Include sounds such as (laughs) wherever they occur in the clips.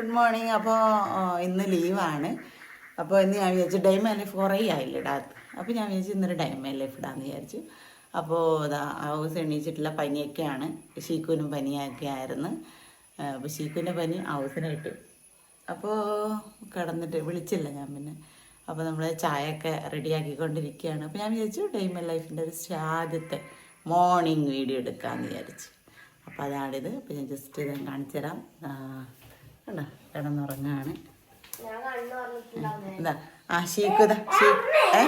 Good morning അപ്പോൾ ഇന്ന് ലീവാണ്. അപ്പോൾ ഇന്ന് ഞാൻ വിചാരിച്ചു ഡൈമ ലൈഫ് കുറേ ആയില്ല ഇടാത്ത അപ്പോൾ ഞാൻ വിചാരിച്ചു ഇന്നൊരു ഡൈമ ലൈഫ് ഇടാമെന്ന് വിചാരിച്ചു. അപ്പോൾ ഇതാ ഹൗസ് എണീച്ചിട്ടുള്ള പനിയൊക്കെയാണ്. ഷീക്കുവിനും പനിയൊക്കെ ആയിരുന്നു. അപ്പോൾ ഷീക്കുവിന്റെ പനി ഹൗസിന് കിട്ടും. അപ്പോൾ കിടന്നിട്ട് വിളിച്ചില്ല ഞാൻ പിന്നെ. അപ്പോൾ നമ്മൾ ചായയൊക്കെ റെഡിയാക്കിക്കൊണ്ടിരിക്കുകയാണ്. അപ്പോൾ ഞാൻ വിചാരിച്ചു ഡൈമ ലൈഫിന്റെ ഒരു ആദ്യത്തെ മോർണിംഗ് വീഡിയോ എടുക്കാമെന്ന് വിചാരിച്ചു. അപ്പോൾ അതാണിത്. അപ്പോൾ ഞാൻ ജസ്റ്റ് ഇതും കാണിച്ചു തരാം കണ്ടോ? കിടന്നുറങ്ങാണ്. എന്താ? ആ ഷീക്കുതാ ഷീ ഏ?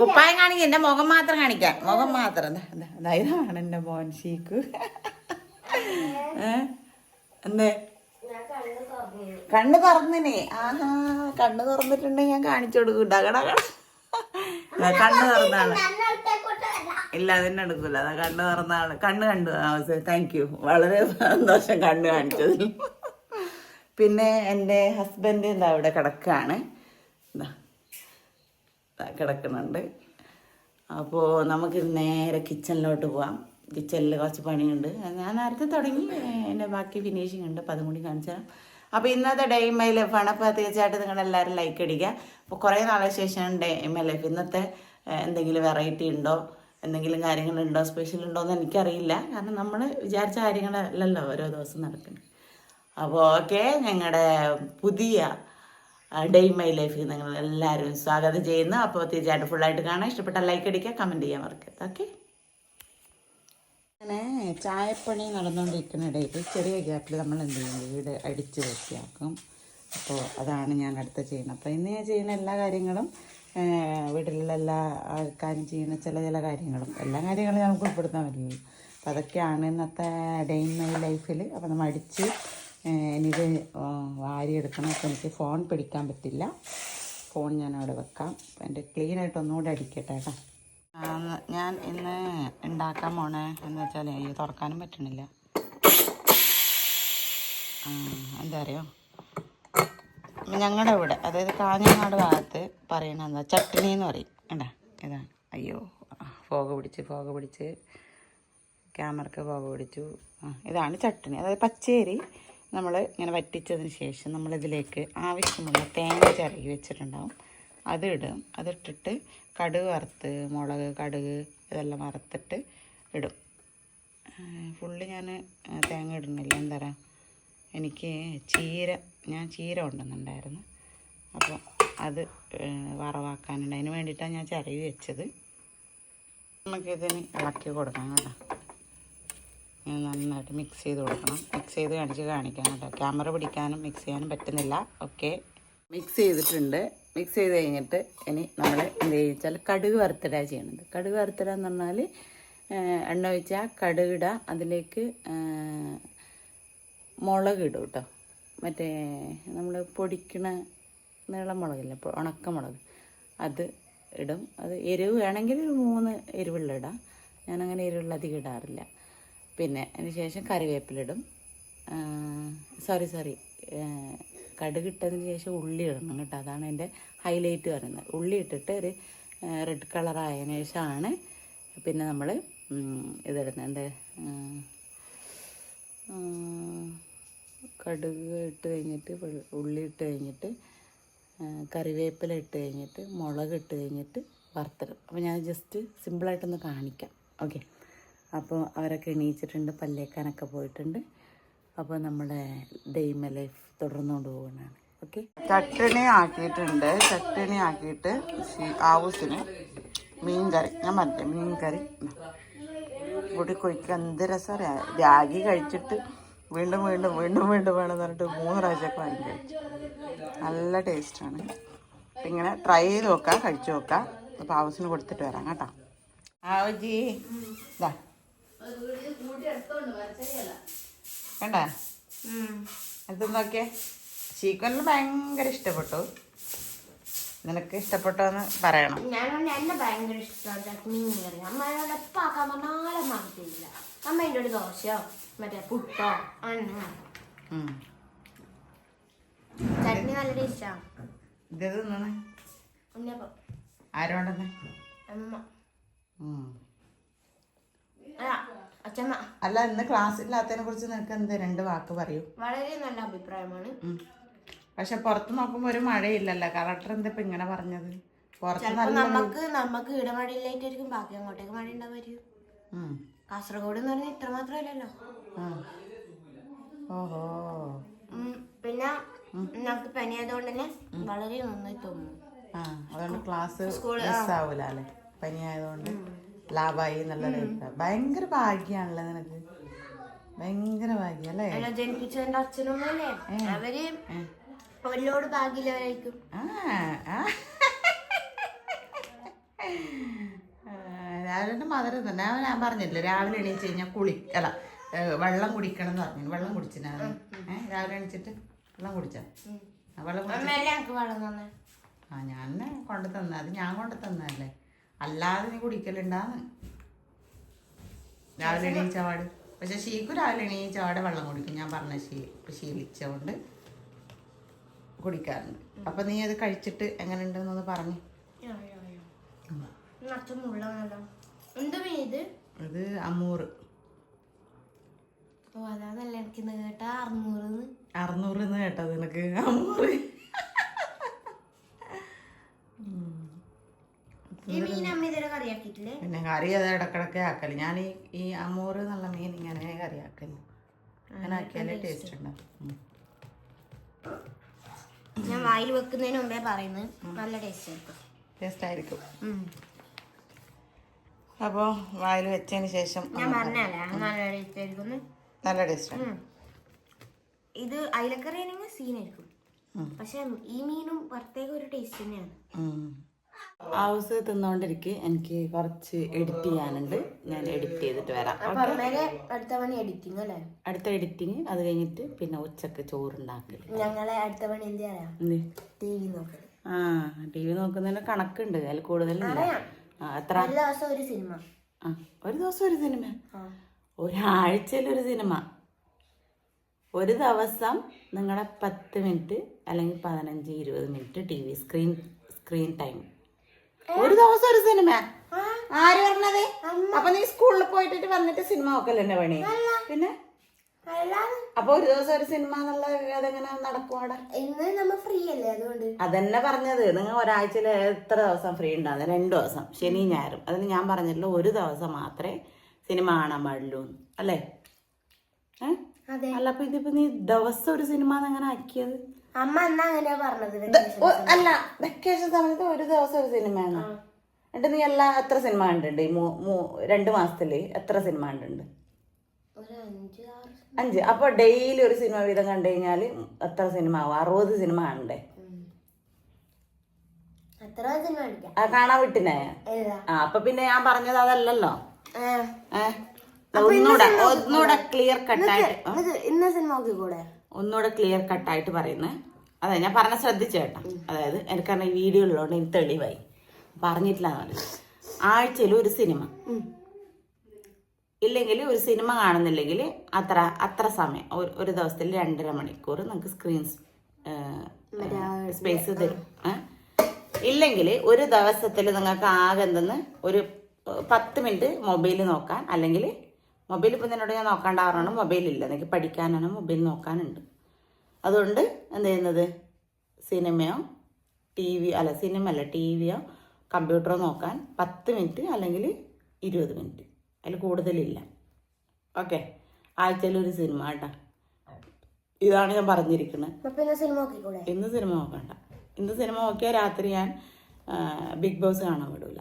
കുപ്പായം കാണിക്കാം എന്റെ മുഖം മാത്രം കാണിക്കാം. മുഖം മാത്രം. എന്താ എന്താ ഇതാണ് എന്റെ മോൻ ഷീക്കു ഏ? എന്തേ? കണ്ണ് തുറന്നിനെ. ആഹാ കണ്ണ് തുറന്നിട്ടുണ്ടെങ്കിൽ ഞാൻ കാണിച്ചു കൊടുക്കും ഡകട കണ്ണ് തുറന്നാണ് ഇല്ല അതിനെ എടുക്കൂല അതാ കണ്ണ് തുറന്നാണ് കണ്ണ് കണ്ടു താങ്ക് യു. വളരെ സന്തോഷം കണ്ണ് കാണിച്ചതിൽ. പിന്നെ എന്റെ ഹസ്ബൻഡ് എന്താ അവിടെ കിടക്കുകയാണ് കിടക്കുന്നുണ്ട്. അപ്പോൾ നമുക്ക് നേരെ കിച്ചണിലോട്ട് പോവാം. കിച്ചണിൽ കുറച്ച് പണിയുണ്ട്. ഞാൻ നേരത്തെ തുടങ്ങി. എന്റെ ബാക്കി ഫിനിഷിംഗ് ഉണ്ട്. അപ്പം അതും കൂടി കാണിച്ചു അപ്പോൾ ഇന്നത്തെ ഡേ മൈ ലൈഫാണ് അപ്പോൾ തീർച്ചയായിട്ടും നിങ്ങളെല്ലാവരും ലൈക്ക് അടിക്കുക. അപ്പോൾ കുറേ നാളെ ശേഷം ഡേ മൈ ലൈഫ് ഇന്നത്തെ എന്തെങ്കിലും വെറൈറ്റി ഉണ്ടോ? എന്തെങ്കിലും കാര്യങ്ങളുണ്ടോ? സ്പെഷ്യൽ ഉണ്ടോ എന്ന് എനിക്കറിയില്ല. കാരണം നമ്മൾ വിചാരിച്ച കാര്യങ്ങളല്ലല്ലോ ഓരോ ദിവസം നടക്കുന്നത്. അപ്പോൾ ഓക്കെ ഞങ്ങളുടെ പുതിയ ഡേ മൈ ലൈഫിൽ നിങ്ങൾ എല്ലാവരും സ്വാഗതം ചെയ്യുന്നു. അപ്പോൾ തീർച്ചയായിട്ടും ഫുള്ളായിട്ട് കാണാൻ ഇഷ്ടപ്പെട്ട ലൈക്ക് അടിക്കുക കമന്റ് ചെയ്യാൻ മറക്കരുത്. ഓക്കെ അങ്ങനെ ചായപ്പണി നടന്നുകൊണ്ടിരിക്കുന്ന ഇടയിൽ ചെറിയ ഗ്യാപ്പിൽ നമ്മൾ എന്ത് ചെയ്യും? വീട് അടിച്ച് വൃത്തിയാക്കും. അപ്പോൾ അതാണ് ഞാൻ അടുത്ത് ചെയ്യുന്നത്. അപ്പോൾ ഇന്ന് ഞാൻ ചെയ്യുന്ന എല്ലാ കാര്യങ്ങളും വീട്ടിലുള്ള എല്ലാ ആൾക്കാരും ചെയ്യുന്ന ചില ചില കാര്യങ്ങളും. എല്ലാ കാര്യങ്ങളും നമുക്ക് ഉൾപ്പെടുത്താൻ പറ്റില്ല അപ്പോൾ അതൊക്കെയാണ് ഇന്നത്തെ ഡേ ഇൻ മൈ ലൈഫിൽ അപ്പോൾ നമ്മൾ അടിച്ച് ഇനിയിത് വാരിയെടുക്കണം. അപ്പോൾ എനിക്ക് ഫോൺ പിടിക്കാൻ പറ്റില്ല. ഫോൺ ഞാൻ അവിടെ വെക്കാം എന്റെ ക്ലീനായിട്ട് ഒന്നുകൂടെ അടിക്കട്ടെ കേട്ടോ. ഞാൻ ഇന്ന് ഉണ്ടാക്കാൻ പോണേ എന്ന് വെച്ചാൽ ഈ തുറക്കാനും പറ്റണില്ല. എന്താ അറിയോ? ഞങ്ങളുടെ ഇവിടെ അതായത് കാഞ്ഞങ്ങാട് ഭാഗത്ത് പറയണ എന്താ ചട്ടിനി എന്ന് പറയും. കേട്ടാ ഇതാണ് അയ്യോ ഫോഗ് പിടിച്ച് ഫോഗ് പിടിച്ച്. ക്യാമറക്ക് ഫോഗ് പിടിച്ചു. ഇതാണ് ചട്ടിനി അതായത് പച്ചേരി നമ്മൾ ഇങ്ങനെ വറ്റിച്ചതിന് ശേഷം നമ്മളിതിലേക്ക് ആവശ്യമുള്ള തേങ്ങ ചിരകി വെച്ചിട്ടുണ്ടാവും. അതിടും അതിട്ടിട്ട് കടുക് വറുത്ത് മുളക് കടുക് ഇതെല്ലാം വറുത്തിട്ട് ഇടും. ഫുള്ള് ഞാൻ തേങ്ങ ഇടുന്നില്ല. എന്താ പറയുക എനിക്ക് ചീര ഞാൻ ചീര കൊണ്ടുവന്നിട്ടുണ്ടായിരുന്നു. അപ്പോൾ അത് വറവാക്കാനുണ്ട്. അതിന് വേണ്ടിയിട്ടാണ് ഞാൻ ചിരവി വെച്ചത്. നമുക്കിതിന് ഇളക്കി കൊടുക്കാം കേട്ടോ. നന്നായിട്ട് മിക്സ് ചെയ്ത് കൊടുക്കണം. മിക്സ് ചെയ്ത് കാണിച്ച് കാണിക്കാം കേട്ടോ. ക്യാമറ പിടിക്കാനും മിക്സ് ചെയ്യാനും പറ്റുന്നില്ല. ഓക്കെ മിക്സ് ചെയ്തിട്ടുണ്ട്. മിക്സ് ചെയ്ത് കഴിഞ്ഞിട്ട് ഇനി നമ്മൾ എന്ത് ചോദിച്ചാൽ കടുക് വറുത്തിടുക ചെയ്യണത് കടുക് വറുത്തിടുക എന്ന് പറഞ്ഞാൽ എണ്ണ ഒഴിച്ചാൽ കടുകിട അതിലേക്ക് മുളക് ഇടും കേട്ടോ. മറ്റേ നമ്മൾ പൊടിക്കണ നീളം മുളകില്ല ഇപ്പോൾ ഉണക്കമുളക്. അത് ഇടും. അത് എരിവ് വേണമെങ്കിൽ ഒരു മൂന്ന് എരിവുള്ള ഇടാം. ഞാനങ്ങനെ എരിവുള്ള അധികം ഇടാറില്ല. പിന്നെ അതിന് ശേഷം കറിവേപ്പിലിടും. സോറി സോറി കടുകിട്ടതിന് ശേഷം ഉള്ളി ഇടണം കേട്ടോ. അതാണ് എന്റെ ഹൈലൈറ്റ് പറയുന്നത്. ഉള്ളി ഇട്ടിട്ട് ഒരു റെഡ് കളറായതിനു ശേഷമാണ് പിന്നെ നമ്മൾ ഇതിടുന്നത്. ആ, കടുക് ഇട്ട് കഴിഞ്ഞിട്ട് ഉള്ളി ഇട്ട് കഴിഞ്ഞിട്ട് കറിവേപ്പില ഇട്ട് കഴിഞ്ഞിട്ട് മുളക് ഇട്ട് കഴിഞ്ഞിട്ട് വറുത്തിടും. അപ്പോൾ ഞാൻ ജസ്റ്റ് സിമ്പിളായിട്ടൊന്ന് കാണിക്കാം. ഓക്കെ അപ്പോൾ അവരൊക്കെ എണീച്ചിട്ടുണ്ട് പല്ലേക്കാനൊക്കെ പോയിട്ടുണ്ട്. അപ്പോൾ നമ്മുടെ ഡെയ്മ ലൈഫ് തുടർന്നുകൊണ്ട് പോകുന്നതാണ് ഓക്കെ? ചട്ടണി ആക്കിയിട്ടുണ്ട്. ചട്ടണി ആക്കിയിട്ട് ആവൂസിന് മീൻ കറി ഞാൻ പറഞ്ഞില്ലേ മീൻ കറി. കൂടി കുഴിക്കാൻ എന്ത് രസം. രാഗി കഴിച്ചിട്ട് വീണ്ടും വീണ്ടും വീണ്ടും വീണ്ടും വേണം പറഞ്ഞിട്ട് മൂന്ന് പ്രാവശ്യമൊക്കെ വാങ്ങി കഴിച്ചു. നല്ല ടേസ്റ്റാണ് അപ്പം ഇങ്ങനെ ട്രൈ ചെയ്ത് നോക്കാം കഴിച്ചു നോക്കാം. അപ്പോൾ ആവശ്യത്തിന് കൊടുത്തിട്ട് വരാം കേട്ടോ. ആവജി ഇതാ കണ്ട? അത് നോക്കിയേ ഭയങ്കര ഇഷ്ടപ്പെട്ടു. നിനക്ക് ഇഷ്ടപ്പെട്ടോന്ന് പറയണം. ഞാനോണ്ട് എന്നെ ഭയങ്കര ഇഷ്ടമാണ് മീൻ കറി അമ്മയോട് എപ്പോൾ ആക്കാൻ പറഞ്ഞാലും മറക്കില്ല. അമ്മ എന്റെ ഒരു ദോശയോ മറ്റേ പുട്ടോ അങ്ങനെ ഉം. ചട്നി നല്ല ടേസ്റ്റാണ് ഇത് തിന്നണേ? ഉണ്ണിയപ്പം. ആരോണ്ടെന്ന്? അമ്മ. അല്ല ഇന്ന് ക്ലാസ് ഇല്ലാത്തതിനെ കുറിച്ച് നിനക്ക് എന്ത് രണ്ട് വാക്ക് പറയൂ? വളരെ നല്ല അഭിപ്രായമാണ്. പക്ഷെ പുറത്ത് നോക്കുമ്പോ ഒരു മഴയില്ലല്ലോ. കളക്ടർ എന്താ ഇപ്പൊ ഇങ്ങനെ പറഞ്ഞത്? പുറത്ത് നമുക്ക് നമുക്ക് ഇടമഴയില്ലായിട്ടായിരിക്കും ബാക്കി അങ്ങോട്ടേക്ക് മഴ ഉണ്ടാവുമായിരിക്കും ഉം. കാസർഗോഡ് എന്ന് പറഞ്ഞാൽ ഇത്ര മാത്രമല്ലല്ലോ. ഓഹോ. പിന്നെ നമുക്ക് പനിയായതുകൊണ്ട് തന്നെ വളരെ നന്നായി തോന്നുന്നു. അതുകൊണ്ട് ക്ലാസ് സ്കൂൾ പനിയായതുകൊണ്ട്. ലാഭായി എന്നുള്ളത് ഭയങ്കര ഭാഗ്യാണല്ലോ നിനക്ക്. ഭയങ്കര ഭാഗ്യം അല്ലേ? ജനിപ്പിച്ചതിന്റെ അച്ഛനമ്മല്ലേ അവർ അവരിലോട് ഭാഗ്യമില്ലവരായിരിക്കും രാവിലെ മധുരം തന്നെ. അവൻ ഞാൻ പറഞ്ഞില്ലേ രാവിലെ എണീച്ച് കഴിഞ്ഞാൽ കുളി. അല്ല വെള്ളം കുടിക്കണം എന്ന് പറഞ്ഞു. വെള്ളം കുടിച്ചിനാ രാവിലെ എണീച്ചിട്ട് വെള്ളം കുടിച്ചാ? വെള്ളം ആ ഞാൻ കൊണ്ടു തന്ന. അത് ഞാൻ കൊണ്ടു തന്നല്ലേ അല്ലാതെ നീ കുടിക്കലുണ്ടാന്ന്. രാവിലെ എണീച്ചവാട് പക്ഷെ ഷീക്ക് രാവിലെ എണീച്ചവാട് വെള്ളം കുടിക്കും. ഞാൻ പറഞ്ഞ ശീ ശീലിച്ചോണ്ട് കുടിക്കാറുണ്ട്. അപ്പൊ നീ അത് കഴിച്ചിട്ട് എങ്ങനെ ഉണ്ടെന്നൊന്ന് പറഞ്ഞു ഇത്? എനിക്ക് കേട്ടാ അറുന്നൂറ് അറുന്നൂറ് കേട്ടത് നിനക്ക്. അമ്മൂറ് ഈ മീൻ അമ്മ ഇതുവരെ കറിയാക്കിയിട്ടില്ലേ പിന്നെ കറി അത് ഇടക്കിടക്ക് ആക്കൽ. ഞാൻ ഈ ഈ അമ്മൂറ് എന്നുള്ള മീൻ ഇങ്ങനെ കറി ആക്കൽ അങ്ങനെ ആക്കിയാലേ ടേസ്റ്റ് ഉണ്ടാവും. ഞാൻ വായിൽ വെക്കുന്നതിന് മുമ്പേ പറയുന്നത് നല്ല ടേസ്റ്റ് ആയിരിക്കും. ടേസ്റ്റ് ആയിരിക്കും. അപ്പോൾ വായിൽ വെച്ചതിന് ശേഷം ഞാൻ പറഞ്ഞല്ലേ നല്ല ടേസ്റ്റ് ആയിരിക്കും നല്ല ടേസ്റ്റ്. ഇത് അയിലക്കറി ആണെങ്കിൽ സീനായിരിക്കും. പക്ഷെ ഈ മീനും പ്രത്യേക ഒരു ടേസ്റ്റ് തന്നെയാണ്. ഹൗസ് തിന്നോണ്ടിരിക്കെ എനിക്ക് കുറച്ച് എഡിറ്റ് ചെയ്യാനുണ്ട്. ഞാൻ എഡിറ്റ് ചെയ്തിട്ട് വരാം. അടുത്ത പണി എഡിറ്റിംഗ് അല്ലേ? അടുത്ത എഡിറ്റിംഗ് അത് കഴിഞ്ഞിട്ട് പിന്നെ ഉച്ചയ്ക്ക് ചോറുണ്ടാക്കൽ ഞങ്ങളെ അടുത്ത പണി ടി വി നോക്കൽ. ആ ടി വി നോക്കുന്നതിന് കണക്കുണ്ട്. അതിൽ കൂടുതലില്ല. ആ എത്ര ഒരു ദിവസം ഒരു സിനിമ ആ ഒരു ദിവസം ഒരു സിനിമ ആ. ഒരാഴ്ചയിലൊരു സിനിമ ഒരു ദിവസം നിങ്ങളുടെ പത്ത് മിനിറ്റ് അല്ലെങ്കിൽ പതിനഞ്ച് ഇരുപത് minute TV screen screen time ഒരു ദിവസം ഒരു സിനിമ. ആര് പറഞ്ഞത്? അപ്പൊ നീ സ്കൂളിൽ പോയിട്ട് വന്നിട്ട് സിനിമ നോക്കല്ലേ പണി? പിന്നെ? അപ്പൊ ഒരു ദിവസം ഒരു സിനിമ എന്നുള്ള അതെങ്ങനെ നടക്കും അവിടെ? ഇന്ന് നമ്മ ഫ്രീ അല്ലേ അതുകൊണ്ട്? അതന്നെ പറഞ്ഞത്. നിങ്ങൾ ഒരാഴ്ചയിൽ എത്ര ദിവസം ഫ്രീ ഉണ്ടാകുന്നത് രണ്ടു ദിവസം. ശനി ഞായറും. അതിന് ഞാൻ പറഞ്ഞില്ല ഒരു ദിവസം മാത്രമേ സിനിമ കാണാൻ പാടുള്ളൂ അല്ലേ? അല്ല അപ്പൊ ഇതിപ്പോ നീ ദിവസം ഒരു സിനിമ എങ്ങനെ ആക്കിയത്? അമ്മ എന്നാ അങ്ങനെയാ പറഞ്ഞത് ഇത് അല്ല വെക്കേഷൻ സമയത്ത് ഒരു ദിവസം ഒരു സിനിമയാണ് എന്നിട്ട് നീ എല്ലാ എത്ര സിനിമ കണ്ടിട്ടുണ്ട്? ഈ മൂ- മൂ- രണ്ട് മാസത്തിൽ എത്ര സിനിമ കണ്ടിട്ടുണ്ട്? ഒരു അഞ്ച് ആറ് അഞ്ച്. അപ്പൊ ഡെയിലി ഒരു സിനിമ വീതം കണ്ടു കഴിഞ്ഞാൽ എത്ര സിനിമ ആവും? അറുപത് സിനിമ കാണണ്ടേ ഉം. അത്ര സിനിമ ആ കാണാൻ വിട്ടിനെ? ആ അപ്പൊ പിന്നെ ഞാൻ പറഞ്ഞത് അതല്ലല്ലോ. ആ. ഏ? ഒന്നുകൂടെ ഒന്നുകൂടെ ക്ലിയർ കട്ടായിട്ട് ഇന്ന സിനിമ നോക്കിക്കൂടെ ഒന്നുകൂടെ ക്ലിയർ കട്ടായിട്ട് പറയുന്നത് അതെ ഞാൻ പറഞ്ഞ ശ്രദ്ധിച്ചു കേട്ടോ. അതായത് എനിക്കറിയാം ഈ വീഡിയോ ഉള്ളതുകൊണ്ട് എനിക്ക് തെളിവായി. പറഞ്ഞിട്ടില്ല ആഴ്ചയിൽ ഒരു സിനിമ ഇല്ലെങ്കിൽ ഒരു സിനിമ കാണുന്നില്ലെങ്കിൽ അത്ര അത്ര സമയം ഒരു ദിവസത്തിൽ രണ്ടര മണിക്കൂർ നമുക്ക് സ്ക്രീൻ സ്പേസ് തരും. ഇല്ലെങ്കിൽ ഒരു ദിവസത്തിൽ നിങ്ങൾക്ക് ആകെ എന്തെന്ന്? ഒരു പത്ത് മിനിറ്റ് മൊബൈൽ നോക്കാൻ അല്ലെങ്കിൽ മൊബൈൽ ഇപ്പം നിന്നോട് ഞാൻ നോക്കാണ്ടാവണം മൊബൈലില്ല. എനിക്ക് പഠിക്കാനാണ് മൊബൈൽ നോക്കാനുണ്ട്. അതുകൊണ്ട് എന്ത് ചെയ്യുന്നത്? സിനിമയോ ടി വി അല്ല സിനിമ അല്ല ടി വിയോ കമ്പ്യൂട്ടറോ നോക്കാൻ പത്ത് മിനിറ്റ് അല്ലെങ്കിൽ ഇരുപത് മിനിറ്റ്. അതിൽ കൂടുതലില്ല. ഓക്കെ. ആഴ്ചയിൽ ഒരു സിനിമ കേട്ടോ. ഇതാണ് ഞാൻ പറഞ്ഞിരിക്കുന്നത് ഇന്ന് സിനിമ നോക്കണ്ട. ഇന്ന് സിനിമ നോക്കിയാൽ രാത്രി ഞാൻ ബിഗ് ബോസ് കാണാൻ വിടൂല.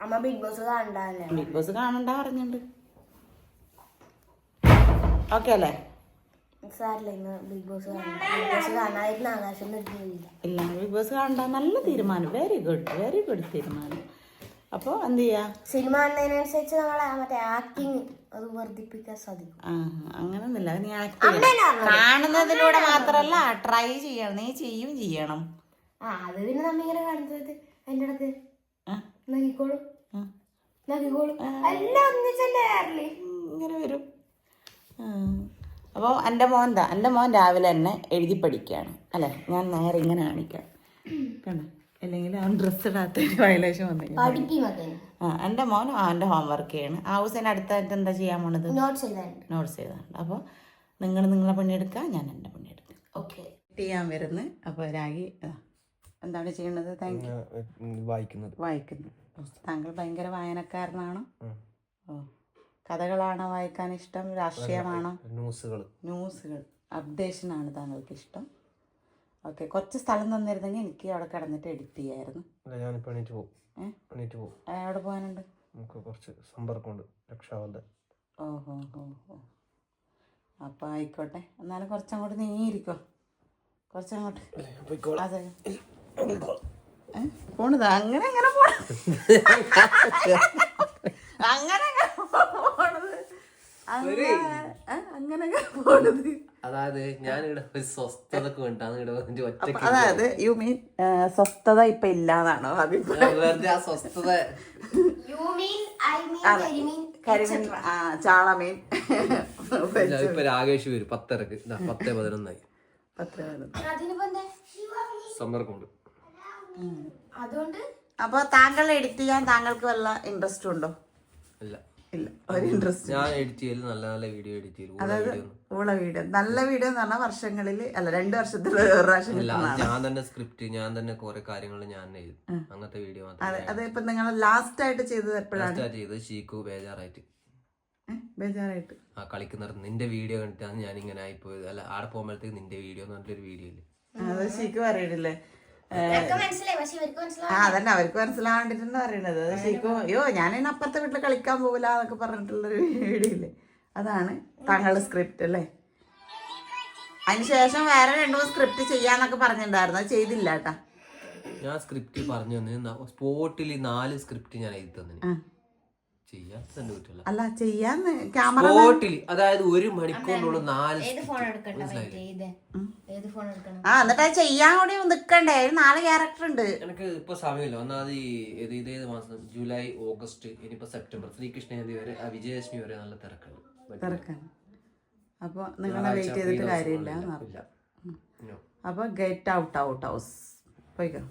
അമ്മ ബിഗ് ബോസ് കണ്ടല്ലേ ബിഗ് ബോസ് കാണണ്ട പറഞ്ഞിട്ടുണ്ട്. ആകാശം അല്ലേ ഇല്ല ബിഗ് ബോസ് കാണണ്ട നല്ല തീരുമാനം. വെരി ഗുഡ് വെരി ഗുഡ് തീരുമാനം. അപ്പോൾ എന്ത് ചെയ്യാ? സിനിമ കാണുന്നതിനനുസരിച്ച് നമ്മളെ മറ്റേ ആക്ടിങ് അത് വർദ്ധിപ്പിക്കാൻ സാധിക്കും. അങ്ങനൊന്നുമില്ല. നീ ആക്ട് കാണുന്നതിലൂടെ മാത്രല്ല ട്രൈ ചെയ്യണം. നീ ചെയ്യും ചെയ്യണം. ആ അത് പിന്നെ നമ്മ ഇങ്ങനെ കാണുന്നത് അതിന്റെ അടുത്ത്. നോക്കിക്കോളും. നോക്കിക്കോളും എല്ലാം ഒന്നിച്ചല്ലേ ഇങ്ങനെ വരും. അപ്പോൾ എന്റെ മോൻ എന്താ എന്റെ മോൻ രാവിലെ തന്നെ എഴുതി പഠിക്കുകയാണ്. അല്ലേ? ഞാൻ നേരെ ഇങ്ങനെ കാണിക്കാം. കണ്ടോ? അല്ലെങ്കിൽ അവൻ ഡ്രസ്സ് ഇടാത്തൊരു വയലേഷൻ വന്നു പഠിപ്പി മകൻ ആ എന്റെ മോൻ അവന്റെ ഹോംവർക്ക് ചെയ്യണം. ആ ഹൗസിന് അടുത്തായിട്ട് എന്താ ചെയ്യാൻ പോണത്? നോട്ട്സ് എഴുതാനുണ്ട്. നോട്ട്സ് ചെയ്താണ്ട് അപ്പോൾ നിങ്ങൾ നിങ്ങളെ പണിയെടുക്കുക ഞാൻ എന്റെ പണിയെടുക്കുക ഓക്കെ. ചെയ്യാൻ വരുന്നു. അപ്പോൾ രാഗി എന്താണ് ചെയ്യണത്? താങ്ക് യു വായിക്കുന്നത്. വായിക്കുന്നു. താങ്കൾ ഭയങ്കര വായനക്കാരനാണോ? ഓ. കഥകളാണോ വായിക്കാൻ ഇഷ്ടം രാഷ്ട്രീയമാണോ ന്യൂസുകൾ ന്യൂസുകൾ. അപ്ഡേഷനാണ് താങ്കൾക്ക് ഇഷ്ടം. ഓക്കെ കുറച്ച് സ്ഥലം തന്നിരുന്നെങ്കിൽ എനിക്ക് അവിടെ കിടന്നിട്ട് എഡിറ്റ് ചെയ്യായിരുന്നു. ഞാനിപ്പോൾ എണീറ്റ് പോകും? എണീറ്റ് പോകും എവിടെ പോകാനുണ്ട്? നമുക്ക് കുറച്ച് സമ്പർക്കമുണ്ട് രക്ഷാബന്ധൻ. ഓഹോ ഹോ ഹോ അപ്പോൾ ആയിക്കോട്ടെ. എന്നാലും കുറച്ചങ്ങോട്ട് നീങ്ങിയിരിക്കോ. കുറച്ചങ്ങോട്ട്. അതെ? പോണത്? അങ്ങനെ അങ്ങനെ പോണ (laughs) അങ്ങനെ അങ്ങനെ അങ്ങനെ പോണത്. അതായത് ഞാനിവിടെ ഒരു ഇവിടെ അതായത് യു മീൻ സ്വസ്ഥത ഇപ്പൊ ഇല്ലാന്നാണോ അഭിപ്രായം? ഞാൻ വെറുതെ ആ സ്വസ്ഥത യു മീൻ ഐ മീൻ കരിമീൻ കരിമീൻ ആ ചാളമീൻ. ഇപ്പൊ രാകേഷ് വരും പത്തരക്ക്. പത്ത് പതിനൊന്നായി. സമ്പർക്കമുണ്ട് അതുകൊണ്ട്? അപ്പൊ താങ്കൾ എഡിറ്റ് ചെയ്യാൻ താങ്കൾക്ക് വല്ല ഇൻട്രസ്റ്റ് ഉണ്ടോ? ഇല്ല. ഇല്ല. ഒരു ഇൻട്രസ്റ്റ് ഞാൻ എഡിറ്റ് നല്ല നല്ല വീഡിയോ എഡിറ്റ് ഊള വീഡിയോ വീഡിയോ നല്ല വീഡിയോ എന്ന് പറഞ്ഞാൽ വർഷങ്ങളിൽ അല്ല രണ്ട് വർഷത്തിൽ ഒരു പ്രാവശ്യം കിട്ടുന്നതാണ്. ഞാൻ തന്നെ സ്ക്രിപ്റ്റ് ഞാൻ തന്നെ കുറെ കാര്യങ്ങൾ ഞാൻ എഴുതും. അങ്ങനത്തെ വീഡിയോ അതെ നിങ്ങൾ ലാസ്റ്റ് ആയിട്ട് ചെയ്തത് എപ്പോഴാണ്? സ്റ്റാർട്ട് ചെയ്ത് ഷീക്കു ബേജാറായിട്ട്. ഏ? ബേജാറായിട്ട്. ആ കളിക്കുന്നിടത്ത് നിന്റെ വീഡിയോ കണ്ടിട്ടാണ് ഞാൻ ഇങ്ങനെ ആയിപ്പോയത്. അല്ല ആടെ പോകുമ്പോഴത്തേക്ക് നിന്റെ വീഡിയോ എന്ന് പറഞ്ഞിട്ടൊരു വീഡിയോ ഇല്ലേ? അത് ശരിക്കും പറയണില്ലേ? ഇവർക്ക് മനസ്സിലായി പക്ഷെ ഇവർക്ക് മനസ്സിലായി ആ അതന്നെ അവർക്ക് മനസ്സിലാവേണ്ടിട്ടാണ് പറയണത്. ശരിക്കും അയ്യോ ഞാനിന്ന് അപ്പുറത്തെ വീട്ടിൽ കളിക്കാൻ പോകില്ല എന്നൊക്കെ പറഞ്ഞിട്ടുള്ളൊരു വീഡിയോ ഇല്ലേ അതാണ് താങ്കളുടെ സ്ക്രിപ്റ്റ് അല്ലേ? അതിനുശേഷം വേറെ രണ്ടു മൂന്ന് സ്ക്രിപ്റ്റ് ചെയ്യാന്നൊക്കെ പറഞ്ഞിട്ടുണ്ടായിരുന്നു. അത് ചെയ്തില്ല കേട്ടാ. ഞാൻ സ്ക്രിപ്റ്റ് പറഞ്ഞു തന്നെ. സ്പോട്ടിൽ നാല് സ്ക്രിപ്റ്റ് ഞാൻ എഴുതി തന്നെ അല്ല ചെയ്യാന്ന്. ക്യാമറ സ്പോട്ടിൽ അതായത് ഒരു മണിക്കൂറിനുള്ള നാല് ആ എന്നിട്ട് അത് ചെയ്യാൻ കൂടി നിക്കണ്ടേ? നാല് ക്യാരക്ടർ ഉണ്ട്. എനിക്ക് ഇപ്പൊ സമയമില്ല. ഒന്നാമത് ഈ ഇത് ഇതേത് മാസം ജൂലൈ ഓഗസ്റ്റ് ഇനിയിപ്പോ സെപ്റ്റംബർ. ശ്രീകൃഷ്ണ ജയന്തി വരെ ആ, വിജയദശമി വരെ നല്ല തിരക്കാണ്. അപ്പോൾ അപ്പൊ നിങ്ങളെ വെയിറ്റ് ചെയ്തിട്ട് കാര്യമില്ല എന്നറിയില്ല പറഞ്ഞു. ഇല്ല. No. അപ്പൊ ഗെറ്റ് ഔട്ട് ഔട്ട് ഹൗസ് പോയിക്കോ.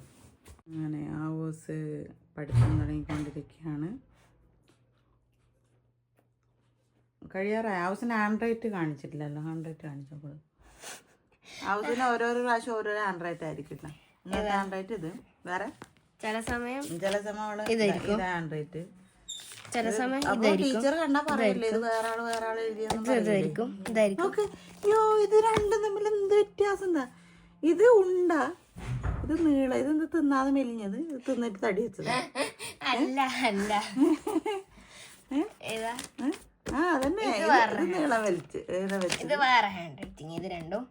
അങ്ങനെ ആ ഹൗസ് പഠിത്തം തുടങ്ങിക്കൊണ്ടിരിക്കുകയാണ്. കഴിയാറായി? ഹൗസിന് ഹാൻഡ് റൈറ്റ് കാണിച്ചിട്ടില്ലല്ലോ. ഹാൻഡ് റൈറ്റ് കാണിച്ചപ്പോൾ. ഹൗസിന് ഓരോരോ പ്രാവശ്യം ഓരോരോ ഹാൻഡ് റൈറ്റ് ആയിരിക്കില്ല ഇന്നത്തെ ഹാൻഡ് റൈറ്റ് ഇത്. വേറെ? ചില സമയം ചില സമയം അവൾ ഇത് ഹാൻഡ് റൈറ്റ് ചില സമയം ടീച്ചർ കണ്ടാ പറയല്ലേ ഇത് വേറെ ആൾ വേറെ ആൾ? ഇതായിരിക്കും. ഇതായിരിക്കും. യോ ഇത് രണ്ടും തമ്മിൽ എന്ത് വ്യത്യാസം എന്താ ഇത് ഉണ്ട. ഇത് നീള. ഇതെന്ത് തിന്നാതെ മെലിഞ്ഞത്? ഇത് തിന്നിട്ട് തടി വെച്ചത്. അല്ല അല്ല. ഏതാ? ആ അതന്നെ. ഇത് ഇത് നീളം വലിച്ച് നീളം വെച്ച് ഇത് വേറെ ഹാൻഡ് റൈറ്റിംഗ് ഇത് രണ്ടും.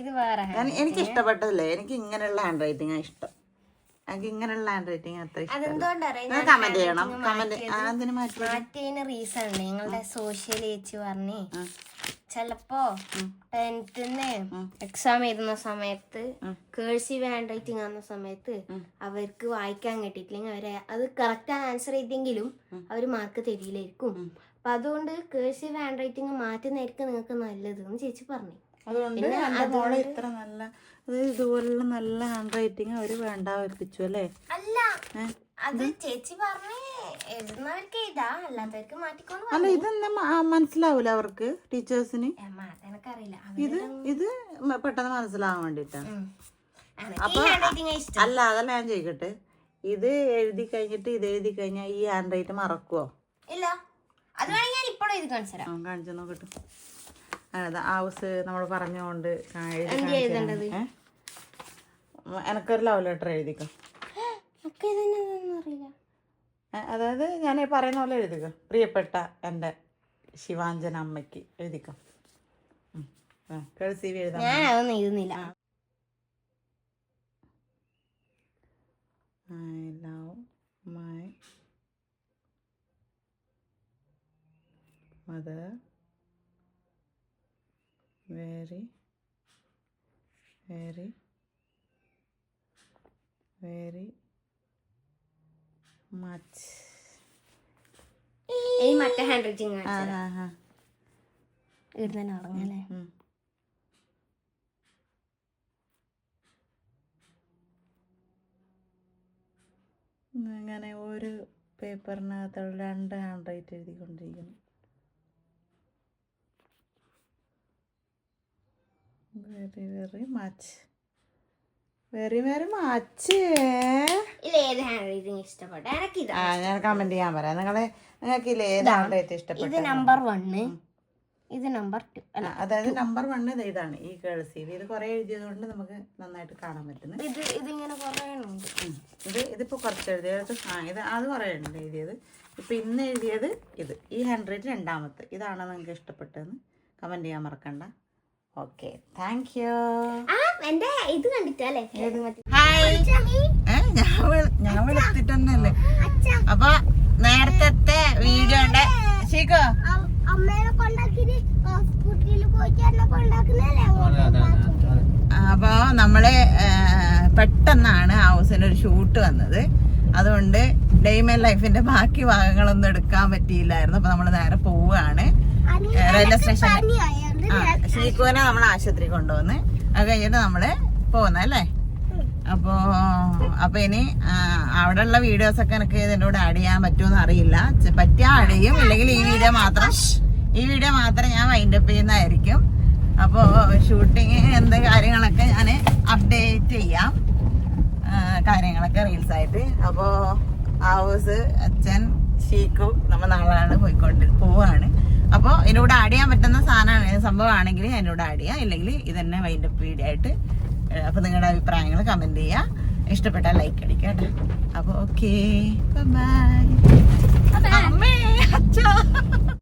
ഇത് വേറെ ഞാൻ എനിക്ക് ഇഷ്ടപ്പെട്ടതല്ലേ? എനിക്ക് ഇങ്ങനെയുള്ള ഹാൻഡ് റൈറ്റിംഗ് ഇഷ്ടം. എനിക്ക് ഇങ്ങനെയുള്ള ഹാൻഡ് റൈറ്റിംഗ് അത്ര ഇഷ്ടം കമന്റ് ചെയ്യണം. കമന്റ് അതിന് മാറ്റി മാറ്റിയതിന് റീസൺ ഉണ്ട്. ഞങ്ങളുടെ സോഷ്യൽ ഏച്ചി പറഞ്ഞേ. ചെലപ്പോ ടെൻത്തിന്ന് എക്സാം എഴുതുന്ന സമയത്ത് കേഴ്സീവ് ഹാൻഡ് റൈറ്റിംഗ് ആകുന്ന സമയത്ത് അവർക്ക് വായിക്കാൻ കിട്ടിയിട്ടില്ലെങ്കിൽ അവരെ അത് കറക്റ്റ് ആൻസർ ചെയ്തെങ്കിലും അവർ മാർക്ക് തരില്ലായിരിക്കും. അപ്പൊ അതുകൊണ്ട് കേഴ്സീവ് ഹാൻഡ് റൈറ്റിംഗ് മാറ്റുന്നതായിരിക്കും നിങ്ങൾക്ക് നല്ലത് എന്ന് ചേച്ചി പറഞ്ഞു. അതുകൊണ്ട് മോളെ ഇത്ര നല്ല ഇതുപോലുള്ള നല്ല ഹാൻഡ് റൈറ്റിംഗ് അവർ വേണ്ട വെപ്പിച്ചു അല്ലേ? അല്ല അത് ചേച്ചി പറഞ്ഞേ എഴുതുന്നവർക്ക് എഴുതാ അല്ലാത്തവർക്ക് മാറ്റിക്കൊണ്ട് അല്ല ഇതെന്താ മ- മനസ്സിലാവൂല അവർക്ക് ടീച്ചേഴ്സിന്? ഇത് ഇത് പെട്ടെന്ന് മനസ്സിലാവാൻ വേണ്ടിട്ടാണ് അല്ല അതല്ല ഞാൻ ചോദിക്കട്ടെ ഇത് എഴുതി കഴിഞ്ഞിട്ട് ഇത് എഴുതി കഴിഞ്ഞാൽ ഈ ഹാൻഡ് റൈറ്റ് മറക്കുവോ? ഇല്ല. അത് വേണമെങ്കിൽ ഞാൻ ഇപ്പോഴും ഇത് കാണിച്ചു തരാം. കാണിച്ചു നോക്കട്ടെ അതെ ഹൗസ് നമ്മൾ പറഞ്ഞുകൊണ്ട്? എനക്കൊരു ലവ് ലെറ്റർ എഴുതിക്കോ? അതായത് ഞാൻ പറയുന്ന പോലെ എഴുതിക്കോ? പ്രിയപ്പെട്ട എന്റെ ശിവാഞ്ജന അമ്മയ്ക്ക് എഴുതിക്കോ? എഴുതാം ഞാൻ അതൊന്നും എഴുതുന്നില്ല. I love my mother very, very, very much. ഈ മറ്റേ ഹാൻഡ് റൈറ്റിംഗ് ആ, ആ, ആ. ഇവിടെ തന്നെ ഉറങ്ങല്ലേ ഉം. അങ്ങനെ ഒരു പേപ്പറിനകത്തുള്ള രണ്ട് hand write എഴുതിക്കൊണ്ടിരിക്കുന്നു very very much very very much ഇതിൽ ഏത് ഹാൻഡ് റൈറ്റിംഗ് ഇഷ്ടപ്പെട്ട? എനിക്ക് ആ ഞാൻ കമന്റ് ചെയ്യാൻ പറയാം. നിങ്ങളെ നിങ്ങൾക്ക് ഇതിൽ ഏത് ഹാൻഡ് റൈറ്റ് ഇഷ്ടപ്പെട്ടു? ഇത് നമ്പർ വണ്ണ് ഇത് നമ്പർ ടു അല്ല അതായത് നമ്പർ വൺ ഇതാണ് ഈ കേൾസീവ് ഇത് കുറെ എഴുതിയത് കൊണ്ട് നമുക്ക് നന്നായിട്ട് കാണാൻ പറ്റുന്നത് ഇത് ഇതിങ്ങനെ കുറേ ഉണ്ട്. ഉം. ഇത് ഇതിപ്പോ കുറച്ച് എഴുതിയത് ആ ഇത് അത് കുറേ ഉണ്ട് എഴുതിയത്. ഇപ്പൊ ഇന്ന് എഴുതിയത് ഇത്. ഈ ഹാൻഡ് റൈറ്റ് രണ്ടാമത്തെ. ഇതാണ് നിങ്ങൾക്ക് ഇഷ്ടപ്പെട്ടതെന്ന്? കമന്റ് ചെയ്യാൻ മറക്കണ്ട. ഓക്കെ താങ്ക് യു എന്റെ ഇത് കണ്ടിട്ടല്ലേ ഹായ് ഞാൻ വിളി- ഞാൻ വിളിച്ചിട്ട് തന്നെയല്ലേ അപ്പൊ നേരത്തെ വീഡിയോ ഉണ്ട്. കൊണ്ടാക്കുന്നല്ലേ അപ്പൊ നമ്മൾ പെട്ടെന്നാണ് ഹൗസിന് ഒരു ഷൂട്ട് വന്നത്. അതുകൊണ്ട് ഡെയ്മേ ലൈഫിന്റെ ബാക്കി ഭാഗങ്ങളൊന്നും എടുക്കാൻ പറ്റിയില്ലായിരുന്നു. അപ്പൊ നമ്മൾ നേരെ പോവുകയാണ് റെയിൽവേ സ്റ്റേഷൻ ഷീക്കുവിനെ നമ്മൾ ആശുപത്രി കൊണ്ടുവന്ന് അത് കഴിഞ്ഞിട്ട് നമ്മൾ പോകുന്നല്ലേ അപ്പോ അപ്പൊ ഇനി അവിടെ ഉള്ള വീഡിയോസ് ഒക്കെ എനിക്ക് ഇതിന്റെ കൂടെ ആഡ് ചെയ്യാൻ പറ്റുമെന്ന് അറിയില്ല. പറ്റിയാ ആഡ് ചെയ്യും. ഈ വീഡിയോ മാത്രം ഈ വീഡിയോ മാത്രം ഞാൻ വൈൻഡപ്പ് ചെയ്യുന്നതായിരിക്കും. അപ്പോ ഷൂട്ടിങ് എന്ത് കാര്യങ്ങളൊക്കെ ഞാൻ അപ്ഡേറ്റ് ചെയ്യാം. കാര്യങ്ങളൊക്കെ റീൽസ് ആയിട്ട്. അപ്പോ ഹൗസ് അച്ഛൻ ഷീക്കു നമ്മൾ നാളാണ് പോയിക്കൊണ്ട് പോവാണ്. അപ്പോൾ എന്നോട് ആഡ് ചെയ്യാൻ പറ്റുന്ന സാധനമാണ്. സംഭവമാണെങ്കിൽ അതിനോട് ആഡ് ചെയ്യാം. ഇല്ലെങ്കിൽ വൈൻഡ് അപ്പ് വീഡിയോ ആയിട്ട് അപ്പോൾ അപ്പൊ നിങ്ങളുടെ അഭിപ്രായങ്ങൾ കമന്റ് ചെയ്യുക ഇഷ്ടപ്പെട്ടാൽ ലൈക്ക് അടിക്കുക കേട്ടോ. അപ്പോൾ ഓക്കെ ബൈ അമ്മേ അച്ഛാ.